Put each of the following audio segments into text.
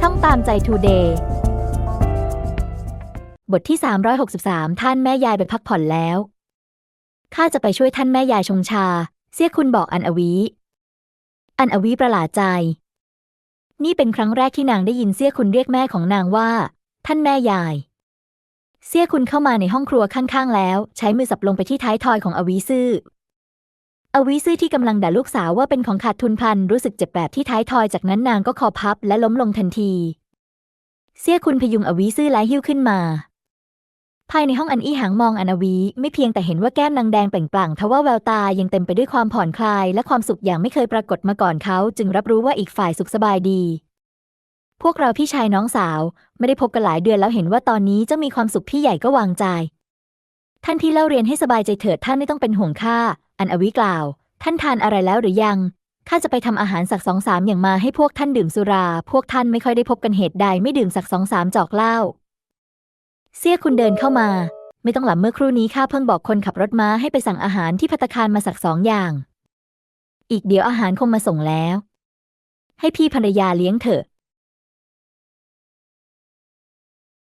ช่องตามใจทูเดย์บทที่ 363 ท่านแม่ยายไปพักผ่อนแล้ว ข้าจะไปช่วยท่านแม่ยายชงชา เสียคุณบอกอันอวี อันอวีประหลาดใจ นี่เป็นครั้งแรกที่นางได้ยินเสียคุณเรียกแม่ของนางว่า ท่านแม่ยาย เสียคุณเข้ามาในห้องครัวข้างๆแล้ว ใช้มือสับลงไปที่ท้ายทอยของอวีซื่อ อวีซื่อที่กำลังด่าลูกสาวว่าเป็นของขาดทุนพันรู้สึกเจ็บแบบที่ท้ายทอยจากนั้นนางก็คอพับและล้มลงทันที เสียคุณพยุงอวีซื่อและหิ้วขึ้นมา ภายในห้องอันอี้หางมองอนอวี ไม่เพียงแต่เห็นว่าแก้มนางแดงเปล่งปลั่งทว่าแววตายังเต็มไปด้วยความผ่อนคลาย และความสุขอย่างไม่เคยปรากฏมาก่อนเขา จึงรับรู้ว่าอีกฝ่ายสุขสบายดี พวกเราพี่ชายน้องสาว ไม่ได้พบกันหลายเดือนแล้วเห็นว่าตอนนี้เจ้ามีความสุขพี่ใหญ่ก็วางใจท่านที่เล่าเรียนให้สบายใจเถิดท่านไม่ต้องเป็นห่วงข้า อันอวีกล่าว ท่านทานอะไรแล้วหรือยัง ข้าจะไปทำอาหารสักสองสามอย่างมาให้พวกท่านดื่มสุรา พวกท่านไม่ค่อยได้พบกันเหตุใดไม่ดื่มสักสองสามจอกเหล้า เสี้ยคุณเดินเข้ามา ไม่ต้องหลับเมื่อครู่นี้ข้าเพิ่งบอกคนขับรถม้าให้ไปสั่งอาหารที่พัตตาคารมาสักสองอย่าง อีกเดี๋ยวอาหารคงมาส่งแล้ว ให้พี่ภรรยาเลี้ยงเถอะ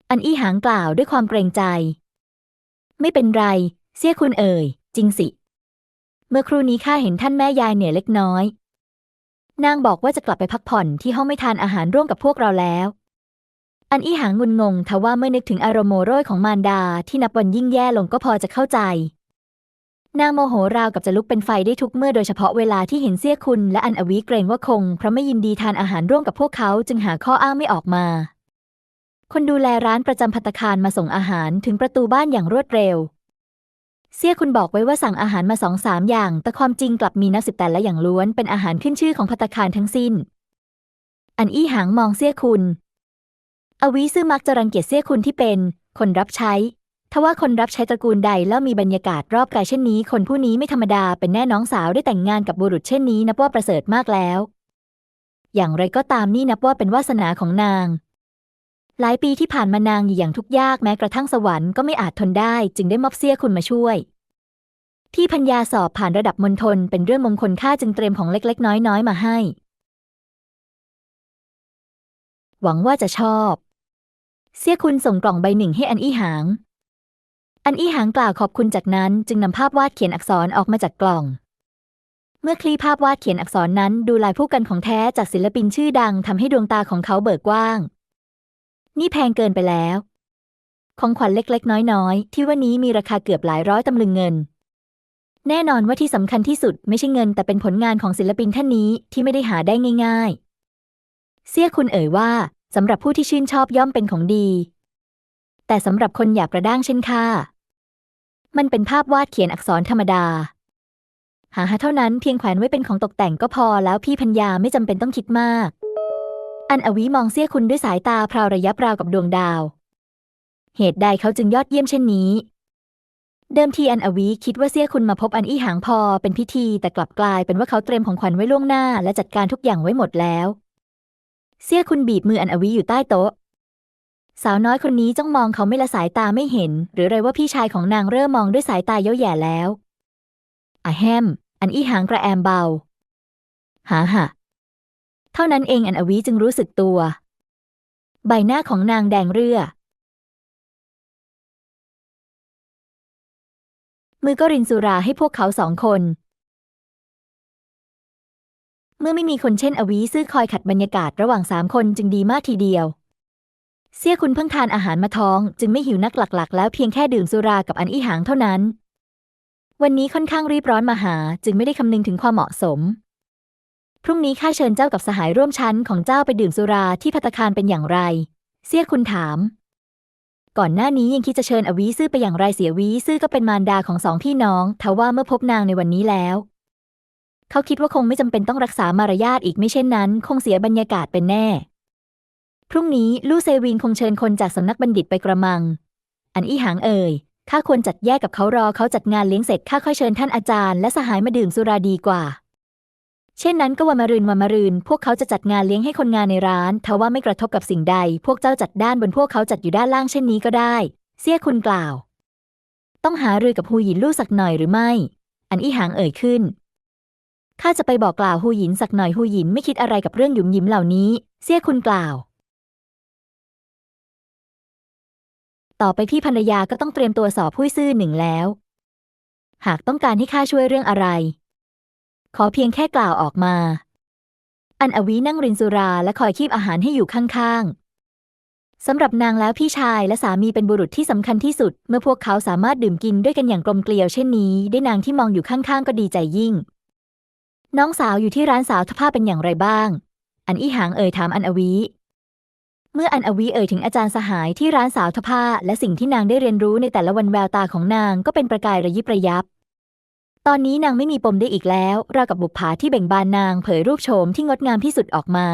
อันอี้หางกล่าวด้วยความเกรงใจ ไม่เป็นไร เสี้ยคุณเอ่ย จริงสิ เมื่อครู่นี้ข้าเห็นท่านแม่ยายเหนื่อยเล็กน้อย นางบอกว่าจะกลับไปพักผ่อนที่ห้องไม่ทานอาหารร่วมกับพวกเราแล้ว อันอี้หางงุนงงทว่าเมื่อนึกถึงอารมณ์โมโรยของมารดาที่นับวันยิ่งแย่ลงก็พอจะเข้าใจ นางโมโหราวกับจะลุกเป็นไฟได้ทุกเมื่อโดยเฉพาะเวลาที่เห็นเสี้ยคุณและอันอวีเกรงว่าคง เพราะไม่ยินดีทานอาหารร่วมกับพวกเขาจึงหาข้ออ้างไม่ออกมา คนดูแลร้านประจำพัตตาคารมาส่งอาหารถึงประตูบ้านอย่างรวดเร็ว เสี่ยคุณบอกไว้ว่าสั่งอาหารมาสองสามอย่าง แต่ความจริงกลับมีนับสิบแต่ละอย่างล้วนเป็นอาหารขึ้นชื่อของพัตตาคารทั้งสิ้น อันอี้หางมองเสี่ยคุณ อวีซื่อมักจะรังเกียจเสี่ยคุณที่เป็น คนรับใช้ ทว่าคนรับใช้ตระกูลใดแล้วมีบรรยากาศรอบกายเช่นนี้ คนผู้นี้ไม่ธรรมดาเป็นแน่น้องสาวได้แต่งงานกับบุรุษเช่นนี้นับว่าประเสริฐมากแล้ว อย่างไรก็ตามนี่นับว่าเป็นวาสนาของนาง หลายปีที่ผ่านมานางอย่างทุกข์ยากแม้กระทั่งสวรรค์ก็ไม่อาจทนได้ จึงได้มอบเสี้ยคุณมาช่วย ที่พัญญาสอบผ่านระดับมณฑลเป็นเรื่องมงคลค่าจึงเตรียมของเล็กๆ น้อยๆ มาให้ หวังว่าจะชอบ เสี้ยคุณส่งกล่องใบหนึ่งให้อันอี้หาง อันอี้หางกล่าวขอบคุณจากนั้นจึงนำภาพวาดเขียนอักษรออกมาจากกล่อง เมื่อคลี่ภาพวาดเขียนอักษรนั้นดูลายผู้กันของแท้จากศิลปินชื่อดังทำให้ดวงตาของเขาเบิกกว้าง นี่แพงเกินไปแล้ว ของขวัญเล็กๆ น้อยๆ ที่ว่านี้มีราคาเกือบหลายร้อยตำลึงเงิน แน่นอนว่าที่สำคัญที่สุดไม่ใช่เงิน แต่เป็นผลงานของศิลปินท่านนี้ที่ไม่ได้หาได้ง่าย ๆ เสี้ยคุณเอ่ยว่าสำหรับผู้ที่ชื่นชอบย่อมเป็นของดี แต่สำหรับคนหยาบกระด้างเช่นข้ามันเป็นภาพวาดเขียนอักษรธรรมดา หาหาเท่านั้นเพียงแขวนไว้เป็นของตกแต่งก็พอแล้วพี่พัญญาไม่จำเป็นต้องคิดมาก อันอวีมองเสี้ยคุณด้วยสายตาพราวระยับราวกับดวงดาว เหตุใดเขาจึงยอดเยี่ยมเช่นนี้ เดิมทีอันอวีคิดว่าเสี้ยคุณมาพบอันอี้หางพอเป็นพิธีแต่กลับกลายเป็นว่าเขาเตรียมของขวัญไว้ล่วงหน้าและจัดการทุกอย่างไว้หมดแล้ว เสี้ยคุณบีบมืออันอวีอยู่ใต้โต๊ะ สาวน้อยคนนี้จ้องมองเขาไม่ละสายตาไม่เห็น หรือไรว่าพี่ชายของนางเริ่มมองด้วยสายตาเย้าแย่แล้วอะแฮมอันอี้หางกระแอมเบา หาหะ เท่านั้นเองอันอวีจึงรู้สึกตัว ใบหน้าของนางแดงเรือ มือก็รินสุราให้พวกเขาสองคน เมื่อไม่มีคนเช่นอวีซื่อคอยขัดบรรยากาศระหว่างสามคนจึงดีมากทีเดียว เสี่ยคุณเพิ่งทานอาหารมาท้อง จึงไม่หิวนักหลักๆ แล้วเพียงแค่ดื่มสุรากับอันอี้หางเท่านั้นวันนี้ค่อนข้างรีบร้อนมาหา จึงไม่ได้คำนึงถึงความเหมาะสม พรุ่งนี้ข้าเชิญเจ้ากับสหายร่วมชั้นของเจ้าไปดื่มสุราที่พัตตาคารเป็นอย่างไร เสี่ยคุณถาม ก่อนหน้านี้ยังคิดจะเชิญอวีซื่อไปอย่างไรเสียวีซื่อก็เป็นมารดาของสองพี่น้องทว่าเมื่อพบนางในวันนี้แล้ว เขาคิดว่าคงไม่จำเป็นต้องรักษามารยาทอีกไม่เช่นนั้น คงเสียบรรยากาศเป็นแน่ พรุ่งนี้ลู่เซวินคงเชิญคนจากสำนักบัณฑิตไปกระมัง อันอี้หางเอ่ยข้าควรจัดแยกกับเขารอเขาจัดงานเลี้ยงเสร็จข้าค่อยเชิญท่านอาจารย์และสหายมาดื่มสุราดีกว่า เช่นนั้นก็วันมะรืนวันมะรืน พวกเขาจะจัดงานเลี้ยงให้คนงานในร้านทว่าไม่กระทบกับสิ่งใด พวกเจ้าจัดด้านบนพวกเขาจัดอยู่ด้านล่างเช่นนี้ก็ได้ เสี้ยคุณกล่าว ต้องหารือกับฮูหยินลู่สักหน่อยหรือไม่ อันอี้หางเอ่ยขึ้นข้าจะไปบอกกล่าวฮูหยินสักหน่อยฮูหยินไม่คิดอะไรกับเรื่องหยุมยิมเหล่านี้ เสี้ยคุณกล่าว ต่อไปพี่ภรรยาก็ต้องเตรียมตัวสอบผู้ซื่อหนึ่งแล้ว หากต้องการให้ข้าช่วยเรื่องอะไร ขอเพียงแค่กล่าวออกมา อันอวีนั่งรินสุราและคอยคีบอาหารให้อยู่ข้างๆ สำหรับนางแล้วพี่ชายและสามีเป็นบุรุษที่สำคัญที่สุด เมื่อพวกเขาสามารถดื่มกินด้วยกันอย่างกลมเกลียวเช่นนี้ ได้นางที่มองอยู่ข้างๆ ก็ดีใจยิ่ง น้องสาวอยู่ที่ร้านสาวทผ้าเป็นอย่างไรบ้าง อันอี้หางเอ่ยถามอันอวีเมื่ออันอวีเอ่ยถึงอาจารย์สหายที่ร้านสาวทผ้าและสิ่งที่นางได้เรียนรู้ในแต่ละวันแววตาของนางก็เป็นประกายระยิบระยับ ตอนนี้นางไม่มีปมได้อีกแล้ว ราวกับบุปผาที่เบ่งบานนางเผยรูปโฉมที่งดงามที่สุดออกมา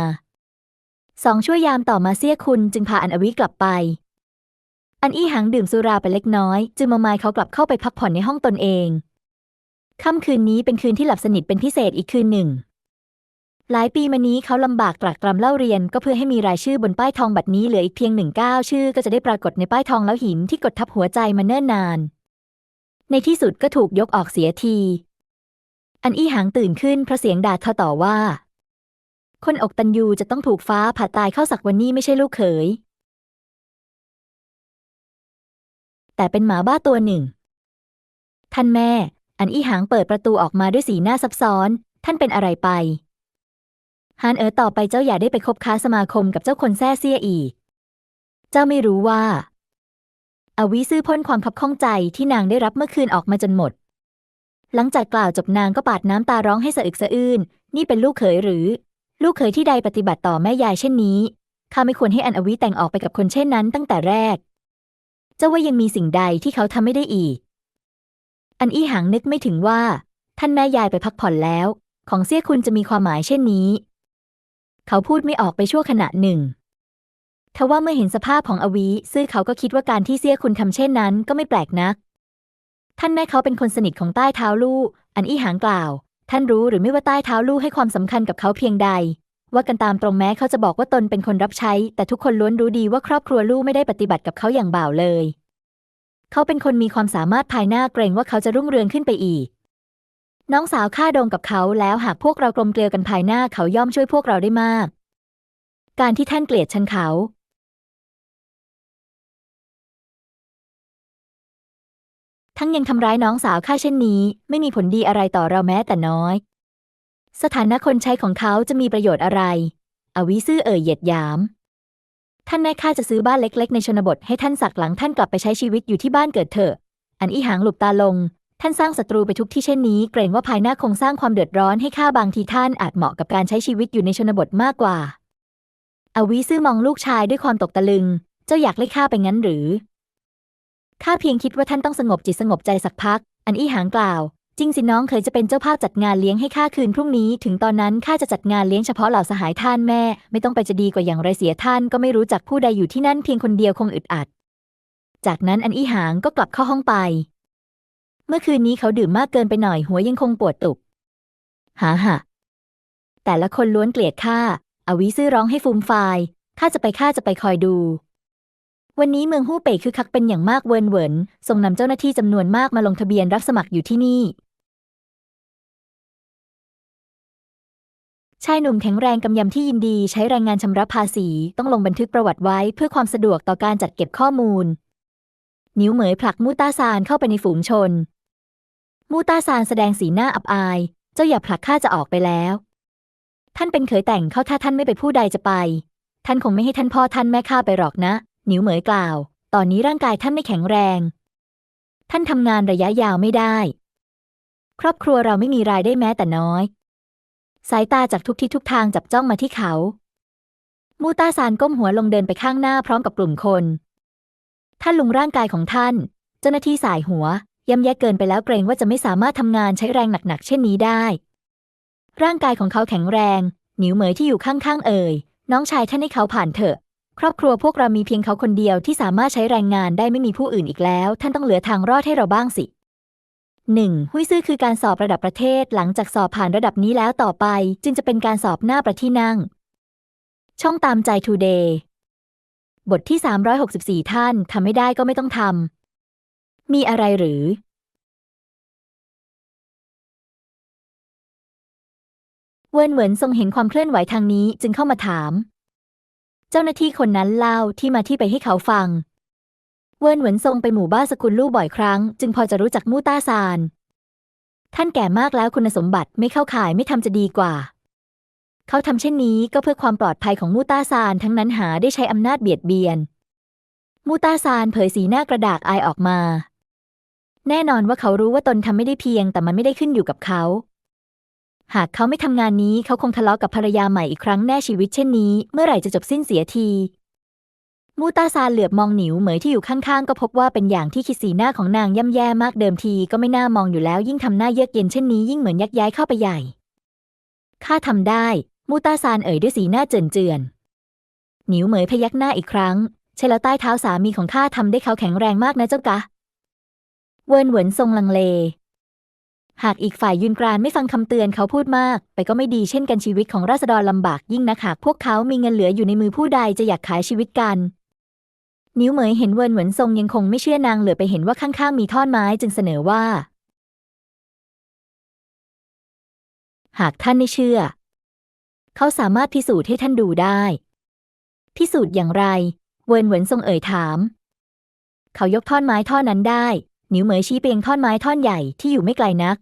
สองชั่วยามต่อมาเสี้ยคุณจึงพาอันอวีกลับไป อันอี้หางดื่มสุราไปเล็กน้อย จึงมามายเขากลับเข้าไปพักผ่อนในห้องตนเอง ค่ำคืนนี้เป็นคืนที่หลับสนิทเป็นพิเศษอีกคืนหนึ่ง หลายปีมานี้เขาลำบากตรากตรำเล่าเรียนก็เพื่อให้มีรายชื่อบนป้ายทองบัตรนี้เหลืออีกเพียงหนึ่งก้าวชื่อ ก็จะได้ปรากฏในป้ายทองแล้วหินที่กดทับหัวใจมาเนิ่นนาน ในที่สุดก็ถูกยกออกเสียที อันอี้หางตื่นขึ้นเพราะเสียงด่าทอต่อว่า คนอกตันยูจะต้องถูกฟ้าผ่าตายเข้าสักวันนี้ไม่ใช่ลูกเขย แต่เป็นหมาบ้าตัวหนึ่ง ท่านแม่ อันอี้หางเปิดประตูออกมาด้วยสีหน้าซับซ้อน ท่านเป็นอะไรไปฮานเอ๋อต่อไปเจ้าอย่าได้ไปคบค้าสมาคมกับเจ้าคนแซ่เซี่ยอีก เจ้าไม่รู้ว่า อวิซื่อพ่นความคับข้องใจที่นางได้รับเมื่อคืนออกมาจนหมด หลังจากกล่าวจบนางก็ปาดน้ำตาร้องให้สะอึกสะอื้น นี่เป็นลูกเขยหรือ ลูกเขยที่ใดปฏิบัติต่อแม่ยายเช่นนี้ ข้าไม่ควรให้อันอวิแต่งออกไปกับคนเช่นนั้นตั้งแต่แรก เจ้าว่ายังมีสิ่งใดที่เขาทำไม่ได้อีก อันอี้หางนึกไม่ถึงว่า ท่านแม่ยายไปพักผ่อนแล้ว ของเสี้ยคุณจะมีความหมายเช่นนี้ เขาพูดไม่ออกไปชั่วขณะหนึ่ง ทว่าเมื่อเห็นสภาพของอวีซื่อเขาก็คิดว่าการที่เสี้ยคุณทำเช่นนั้นก็ไม่แปลกนัก ท่านแม่เขาเป็นคนสนิทของใต้เท้าลู่ อันอี้หางกล่าว ท่านรู้หรือไม่ว่าใต้เท้าลู่ให้ความสำคัญกับเขาเพียงใด ว่ากันตามตรงแม้เขาจะบอกว่าตนเป็นคนรับใช้ แต่ทุกคนล้วนรู้ดีว่าครอบครัวลู่ไม่ได้ปฏิบัติกับเขาอย่างบ่าวเลย เขาเป็นคนมีความสามารถภายหน้าเกรงว่าเขาจะรุ่งเรืองขึ้นไปอีก น้องสาวข้าดงกับเขาแล้วหากพวกเรากลมเกลียวกันภายหน้าเขาย่อมช่วยพวกเราได้มาก การที่ท่านเกลียดฉันเขา ทั้งยังทำร้ายน้องสาวข้าเช่นนี้ ไม่มีผลดีอะไรต่อเราแม้แต่น้อย สถานะคนใช้ของเขาจะมีประโยชน์อะไร อวิซื่อเอ่ยเหยียดหยาม ท่านแม่ข้าจะซื้อบ้านเล็ก ๆ ในชนบทให้ท่านสักหลังท่านกลับไปใช้ชีวิตอยู่ที่บ้านเกิดเถอะ อันอี้หางหลุบตาลง ท่านสร้างศัตรูไปทุกที่เช่นนี้ เกรงว่าภายหน้าคงสร้างความเดือดร้อนให้ข้าบางทีท่านอาจเหมาะกับการใช้ชีวิตอยู่ในชนบทมากกว่า อวิซื่อมองลูกชายด้วยความตกตะลึง เจ้าอยากไล่ข้าไปงั้นหรือ ข้าเพียงคิดว่าท่านต้องสงบจิตสงบใจสักพัก อันอี้หางกล่าว จริงสิน้องเคยจะเป็นเจ้าภาพจัดงานเลี้ยงให้ข้าคืนพรุ่งนี้ ถึงตอนนั้นข้าจะจัดงานเลี้ยงเฉพาะเหล่าสหายท่านแม่ ไม่ต้องไปจะดีกว่าอย่างไรเสียท่านก็ไม่รู้จักผู้ใดอยู่ที่นั่นเพียงคนเดียวคงอึดอัด จากนั้นอันอี้หางก็กลับเข้าห้องไป เมื่อคืนนี้เขาดื่มมากเกินไปหน่อยหัวยังคงปวดตุบหาหะแต่ละคนล้วนเกลียดข้าอวิซื่อร้องให้ฟูมฟายข้าจะไปข้าจะไปคอยดู วันนี้เมืองฮู่เป่ยคือคักเป็นอย่างมากเวินเหวินส่งนำเจ้าหน้าที่จำนวนมากมาลงทะเบียนรับสมัครอยู่ที่นี่ ชายหนุ่มแข็งแรงกำยำที่ยินดีใช้แรงงานชำระภาษี ต้องลงบันทึกประวัติไว้เพื่อความสะดวกต่อการจัดเก็บข้อมูล นิ้วเหมยผลักมูต้าซานเข้าไปในฝูงชน มูต้าซานแสดงสีหน้าอับอาย เจ้าอย่าผลักข้าจะออกไปแล้ว ท่านเป็นเขยแต่งเข้าถ้าท่านไม่ไปผู้ใดจะไป ท่านคงไม่ให้ท่านพ่อท่านแม่ข้าไปหรอกนะ หนิวเหมยกล่าว ตอนนี้ร่างกายท่านไม่แข็งแรง ท่านทำงานระยะยาวไม่ได้ ครอบครัวเราไม่มีรายได้แม้แต่น้อย สายตาจากทุกทิศทุกทางจับจ้องมาที่เขา มูตาซานก้มหัวลงเดินไปข้างหน้าพร้อมกับกลุ่มคน ท่านลุงร่างกายของท่าน เจ้าหน้าที่สายหัวย่ำแย่เกินไปแล้วเกรงว่าจะไม่สามารถทำงานใช้แรงหนักๆเช่นนี้ได้ ร่างกายของเขาแข็งแรง หนิวเหมยที่อยู่ข้างๆเอ่ยน้องชายท่านให้เขาผ่านเถอะ ครอบครัวพวกเรามีเพียงเขาคนเดียวที่สามารถใช้แรงงานได้ไม่มีผู้อื่นอีกแล้ว ท่านต้องเหลือทางรอดให้เราบ้างสิหนึ่งหุยซื่อคือการสอบระดับประเทศหลังจากสอบผ่านระดับนี้แล้วต่อไป จึงจะเป็นการสอบหน้าประที่นั่ง ช่องตามใจ Today บทที่ 364 ท่านทำไม่ได้ก็ไม่ต้องทำ มีอะไรหรือ เวินเหวินทรงเห็นความเคลื่อนไหวทางนี้จึงเข้ามาถาม จ้าหน้าที่คนนั้นเล่าที่มาที่ไปให้เขาฟัง เวินเหวินทรงไปหมู่บ้านสกุลลู่บ่อยครั้ง จึงพอจะรู้จักมู่ต้าซาน ท่านแก่มากแล้วคุณสมบัติไม่เข้าข่ายไม่ทำจะดีกว่า เขาทำเช่นนี้ก็เพื่อความปลอดภัยของมู่ต้าซานทั้งนั้นหาได้ใช้อำนาจเบียดเบียน มู่ต้าซานเผยสีหน้ากระดากอายออกมา แน่นอนว่าเขารู้ว่าตนทำไม่ได้เพียง แต่มันไม่ได้ขึ้นอยู่กับเขา หากเขาไม่ทำงานนี้เขาคงทะเลาะกับภรรยาใหม่อีกครั้งแน่ชีวิตเช่นนี้ เมื่อไหร่จะจบสิ้นเสียทีมูตาซานเหลือบมองหนิวเหมยที่อยู่ข้างๆ ก็พบว่าเป็นอย่างที่คิดสีหน้าของนางย่ำแย่มากเดิมทีก็ไม่น่ามองอยู่แล้วยิ่งทำหน้าเยือกเย็นเช่นนี้ยิ่งเหมือนยักย้ายเข้าไปใหญ่ ข้าทำได้ มูตาซานเอ่ยด้วยสีหน้าเจือนหนิวเหมยพยักหน้าอีกครั้งใช่แล้วใต้เท้าสามีของข้าทำได้เขาแข็งแรงมากนะเจ้ากะ เวินเหวินทรงลังเล หากอีกฝ่ายยืนกรานไม่ฟังคำเตือนเขาพูดมาก ไปก็ไม่ดีเช่นกันชีวิตของราษฎรลำบากยิ่งนักหากพวกเขามีเงินเหลืออยู่ในมือผู้ใดจะอยากขายชีวิตกัน นิ้วเหมยเห็นเวินเหวินทรงยังคงไม่เชื่อนางเหลือไปเห็นว่าข้างๆมีท่อนไม้จึงเสนอว่า หากท่านไม่เชื่อ เขาสามารถพิสูจน์ให้ท่านดูได้ พิสูจน์อย่างไร เวินเหวินทรงเอ่ยถาม เขายกท่อนไม้ท่อนนั้นได้นิ้วเหมยชี้ไปยังท่อนไม้ท่อนใหญ่ที่อยู่ไม่ไกลนัก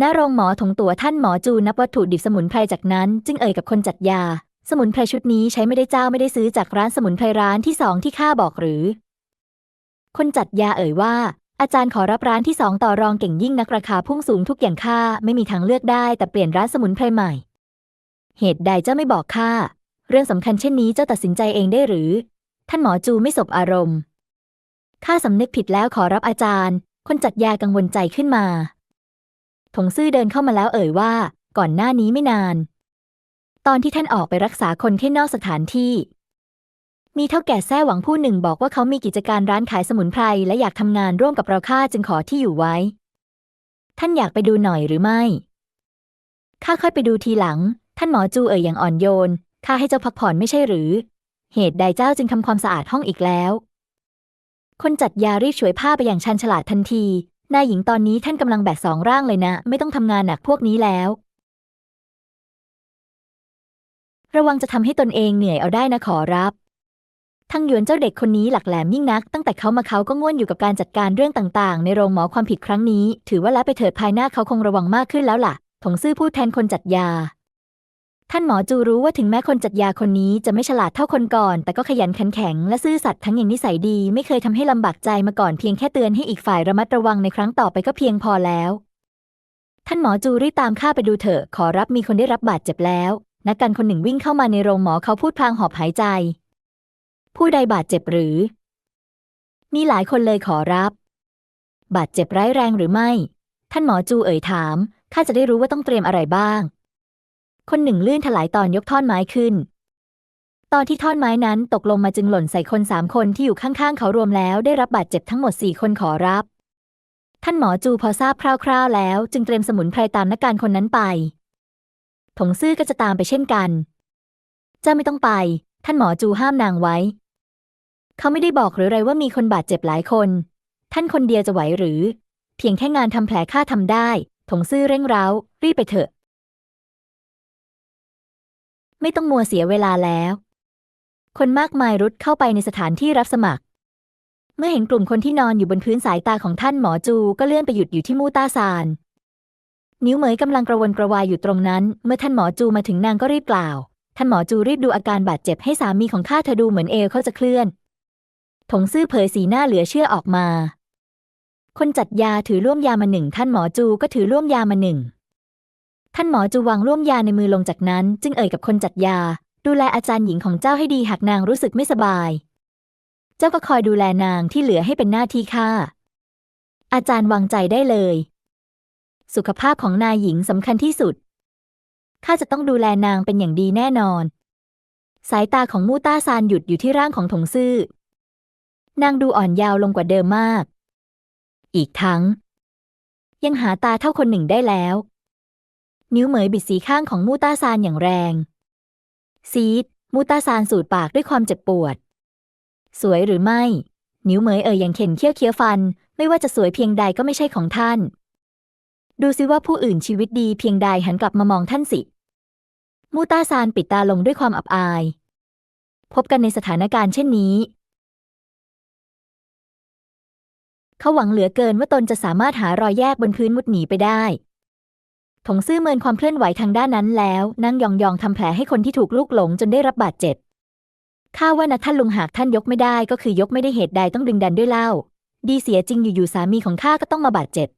ณโรงหมอถงตัวท่านหมอจูนับวัตถุดิบสมุนไพรจากนั้น จึงเอ่ยกับคนจัดยา สมุนไพรชุดนี้ใช้ไม่ได้เจ้าไม่ได้ซื้อจากร้านสมุนไพรร้านที่สองที่ข้าบอกหรือ คนจัดยาเอ่ยว่า อาจารย์ขอรับร้านที่สองต่อรองเก่งยิ่งนักราคาพุ่งสูงทุกอย่างข้าไม่มีทางเลือกได้แต่เปลี่ยนร้านสมุนไพรใหม่ เหตุใดเจ้าไม่บอกข้าเรื่องสำคัญเช่นนี้เจ้าตัดสินใจเองได้หรือ ท่านหมอจูไม่สบอารมณ์ข้าสำนึกผิดแล้วขอรับอาจารย์ คนจัดยากังวลใจขึ้นมา ถงซื่อเดินเข้ามาแล้วเอ่ยว่า ก่อนหน้านี้ไม่นาน ตอนที่ท่านออกไปรักษาคนที่นอกสถานที่ มีเท่าแก่แท้หวังผู้หนึ่งบอกว่าเขามีกิจการร้านขายสมุนไพรและอยากทำงานร่วมกับเราข้าจึงขอที่อยู่ไว้ ท่านอยากไปดูหน่อยหรือไม่ข้าค่อยไปดูทีหลัง ท่านหมอจูเอ่ยอย่างอ่อนโยนข้าให้เจ้าพักผ่อนไม่ใช่หรือ เหตุใดเจ้าจึงทำความสะอาดห้องอีกแล้ว คนจัดยารีบช่วยผ้าไปอย่างชันฉลาดทันที นายหญิงตอนนี้ท่านกำลังแบกสองร่างเลยนะ ไม่ต้องทำงานหนักพวกนี้แล้ว ระวังจะทำให้ตนเองเหนื่อยเอาได้นะขอรับทั้งหยวนเจ้าเด็กคนนี้หลักแหลมยิ่งนัก ตั้งแต่เขามาเขาก็ง่วนอยู่กับการจัดการเรื่องต่างๆ ในโรงหมอความผิดครั้งนี้ ถือว่าแล้วไปเถิดภายหน้าเขาคงระวังมากขึ้นแล้วล่ะถงซื่อพูดแทนคนจัดยา ท่านหมอจูรู้ว่าถึงแม้คนจัดยาคนนี้จะไม่ฉลาดเท่าคนก่อน แต่ก็ขยันขันแข็งและซื่อสัตย์ทั้งอย่างนิสัยดี ไม่เคยทำให้ลำบากใจมาก่อนเพียงแค่เตือนให้อีกฝ่ายระมัดระวังในครั้งต่อไปก็เพียงพอแล้ว ท่านหมอจูรีบตามข้าไปดูเถอะ ขอรับมีคนได้รับบาดเจ็บแล้วนักการคนหนึ่งวิ่งเข้ามาในโรงหมอเขาพูดพลางหอบหายใจ ผู้ใดบาดเจ็บหรือ มีหลายคนเลยขอรับ บาดเจ็บร้ายแรงหรือไม่ ท่านหมอจูเอ่ยถามข้าจะได้รู้ว่าต้องเตรียมอะไรบ้าง คนหนึ่งลื่นถลายตอนยกท่อนไม้ขึ้น ตอนที่ท่อนไม้นั้นตกลงมาจึงหล่นใส่คนสามคนที่อยู่ข้างๆ เขารวมแล้วได้รับบาดเจ็บทั้งหมดสี่คนขอรับ ท่านหมอจูพอทราบคร่าวๆ แล้ว จึงเตรียมสมุนไพรตามนักการคนนั้นไป ถงซื่อก็จะตามไปเช่นกัน เจ้าไม่ต้องไป ท่านหมอจูห้ามนางไว้ เขาไม่ได้บอกหรือไรว่ามีคนบาดเจ็บหลายคน ท่านคนเดียวจะไหวหรือ เพียงแค่งานทำแผลข้าทำได้ ถงซื่อเร่งเร้า รีบไปเถอะ ไม่ต้องมัวเสียเวลาแล้ว คนมากมายรุดเข้าไปในสถานที่รับสมัคร เมื่อเห็นกลุ่มคนที่นอนอยู่บนพื้นสายตาของท่านหมอจูก็เลื่อนไปหยุดอยู่ที่มู่ต้าซาน นิ้วเหมยกำลังกระวนกระวายอยู่ตรงนั้น เมื่อท่านหมอจูมาถึงนางก็รีบกล่าว ท่านหมอจูรีบดูอาการบาดเจ็บให้สามีของข้าเธอดูเหมือนเอวเขาจะเคลื่อนถงซื่อเผยสีหน้าเหลือเชื่อออกมา คนจัดยาถือร่วมยามาหนึ่งท่านหมอจูก็ถือร่วมยามาหนึ่ง ท่านหมอจูวางร่วมยาในมือลงจากนั้น จึงเอ่ยกับคนจัดยา ดูแลอาจารย์หญิงของเจ้าให้ดีหากนางรู้สึกไม่สบาย เจ้าก็คอยดูแลนางที่เหลือให้เป็นหน้าที่ข้าอาจารย์วางใจได้เลย สุขภาพของนายหญิงสำคัญที่สุดข้าจะต้องดูแลนางเป็นอย่างดีแน่นอน สายตาของมู่ต้าซานหยุดอยู่ที่ร่างของถงซื่อ นางดูอ่อนยาวลงกว่าเดิมมาก อีกทั้ง ยังหาตาเท่าคนหนึ่งได้แล้ว นิ้วเหมยบิดสีข้างของมูตาซานอย่างแรง ซีด มูตาซานสูดปากด้วยความเจ็บปวด สวยหรือไม่ นิ้วเหมยเอ่ยอย่างเข็นเคี้ยวเคี้ยวฟัน ไม่ว่าจะสวยเพียงใดก็ไม่ใช่ของท่าน ดูซิว่าผู้อื่นชีวิตดีเพียงใดหันกลับมามองท่านสิ มูตาซานปิดตาลงด้วยความอับอาย พบกันในสถานการณ์เช่นนี้เขาหวังเหลือเกินว่าตนจะสามารถหารอยแยกบนพื้นมุดหนีไปได้ ถงซื่อเมินความเคลื่อนไหวทางด้านนั้นแล้วนั่งยองๆทำแผลให้คนที่ถูกลูกหลงจนได้รับบาดเจ็บข้าว่านะท่านลุงหากท่านยกไม่ได้ก็คือยกไม่ได้เหตุใดต้องดึงดันด้วยเล่า ดีเสียจริงอยู่ๆสามีของข้าก็ต้องมาบาดเจ็บ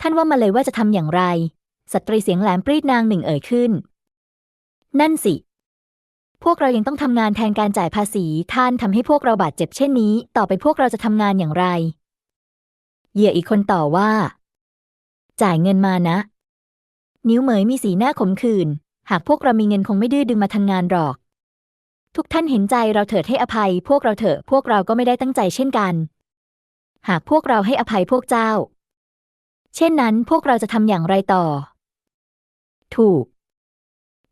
ท่านว่ามาเลยว่าจะทำอย่างไร สตรีเสียงแหลมปรีดนางหนึ่งเอ่ยขึ้น นั่นสิ พวกเรายังต้องทำงานแทนการจ่ายภาษี ท่านทำให้พวกเราบาดเจ็บเช่นนี้ ต่อไปพวกเราจะทำงานอย่างไร เหยื่ออีกคนต่อว่า จ่ายเงินมานะ นิ้วเหมยมีสีหน้าขมขื่น หากพวกเรามีเงินคงไม่ดื้อดึงมาทำงานหรอก ทุกท่านเห็นใจเราเถิดให้อภัย พวกเราเถอะพวกเราก็ไม่ได้ตั้งใจเช่นกัน หากพวกเราให้อภัยพวกเจ้า เช่นนั้นพวกเราจะทำอย่างไรต่อ ถูก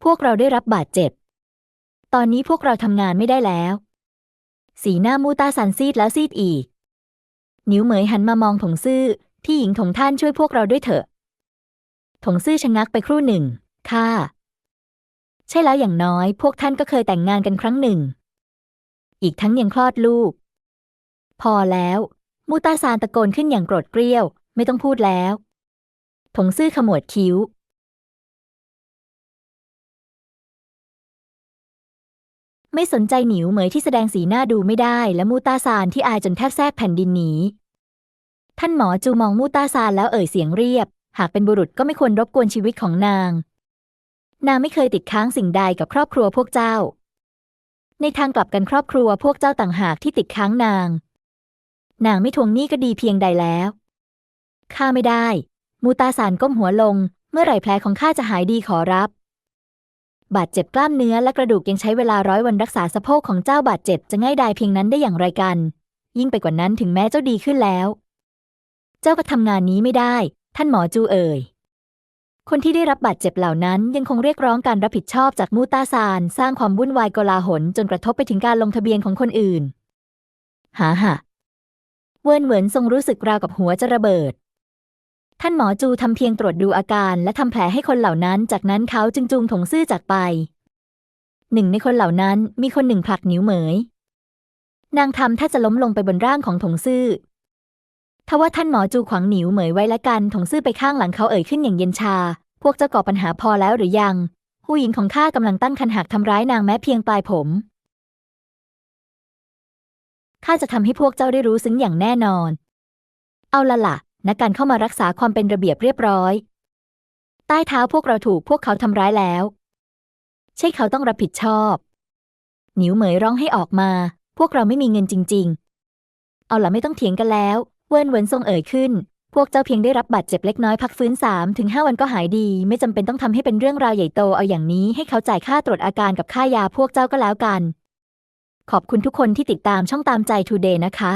พวกเราได้รับบาดเจ็บ ตอนนี้พวกเราทำงานไม่ได้แล้ว สีหน้ามูตาสันซีดแล้วซีดอีก นิ้วเหมยหันมามองถงซื่อที่หญิงถงท่านช่วยพวกเราด้วยเถอะ ถงซื่อชะงักไปครู่หนึ่ง ค่ะ ใช่แล้วอย่างน้อย พวกท่านก็เคยแต่งงานกันครั้งหนึ่ง อีกทั้งยังคลอดลูก พอแล้ว มูตาซานตะโกนขึ้นอย่างโกรธเกรี้ยว ไม่ต้องพูดแล้ว ถงซื่อขมวดคิ้ว ไม่สนใจหนิวเหมยที่แสดงสีหน้าดูไม่ได้ และมูตาซานที่อายจนแทบแทรกแผ่นดินหนีท่านหมอจูมองมูตาซานแล้วเอ่ยเสียงเรียบ หากเป็นบุรุษก็ไม่ควรรบกวนชีวิตของนาง นางไม่เคยติดค้างสิ่งใดกับครอบครัวพวกเจ้า ในทางกลับกันครอบครัวพวกเจ้าต่างหากที่ติดค้างนาง นางไม่ทวงหนี้ก็ดีเพียงใดแล้วข้าไม่ได้ มูตาสานก้มหัวลง เมื่อไหร่แผลของข้าจะหายดีขอรับ บาดเจ็บกล้ามเนื้อและกระดูกยังใช้เวลาร้อยวันรักษาสะโพกของเจ้าบาดเจ็บจะง่ายดายเพียงนั้นได้อย่างไรกัน ยิ่งไปกว่านั้นถึงแม้เจ้าดีขึ้นแล้ว เจ้าก็ทำงานนี้ไม่ได้ ท่านหมอจูเอ่ย คนที่ได้รับบาดเจ็บเหล่านั้นยังคงเรียกร้องการรับผิดชอบจากมูตาซาน สร้างความวุ่นวายโกลาหลจนกระทบไปถึงการลงทะเบียนของคนอื่น หาหะเวินเหวินทรงรู้สึกราวกับหัวจะระเบิด ท่านหมอจูทำเพียงตรวจดูอาการและทำแผลให้คนเหล่านั้น จากนั้นเขาจึงจูงถงซื่อจากไป หนึ่งในคนเหล่านั้นมีคนหนึ่งผลักนิ้วเหมย นางทำถ้าจะล้มลงไปบนร่างของถงซื่อ ทว่าท่านหมอจูขวางหนิวเหมยไว้และกันถงซื่อไปข้างหลังเขาเอ่ยขึ้นอย่างเย็นชา พวกเจ้าก่อปัญหาพอแล้วหรือยัง ผู้หญิงของข้ากำลังตั้งคันหากทำร้ายนางแม้เพียงปลายผมข้าจะทำให้พวกเจ้าได้รู้ซึ้งอย่างแน่นอน เอาละล่ะนักการเข้ามารักษาความเป็นระเบียบเรียบร้อย ใต้เท้าพวกเราถูกพวกเขาทำร้ายแล้ว ใช่เขาต้องรับผิดชอบ หนิวเหมยร้องให้ออกมา พวกเราไม่มีเงินจริง ๆ เอาล่ะไม่ต้องเถียงกันแล้ว เวินเหวินทรงเอ่ยขึ้น พวกเจ้าเพียงได้รับบาดเจ็บเล็กน้อยพักฟื้นสามถึงห้าวันก็หายดี ไม่จำเป็นต้องทำให้เป็นเรื่องราวใหญ่โตเอาอย่างนี้ให้เขาจ่ายค่าตรวจอาการกับค่ายาพวกเจ้าก็แล้วกัน ขอบคุณทุกคนที่ติดตามช่องตามใจทูเดย์นะคะ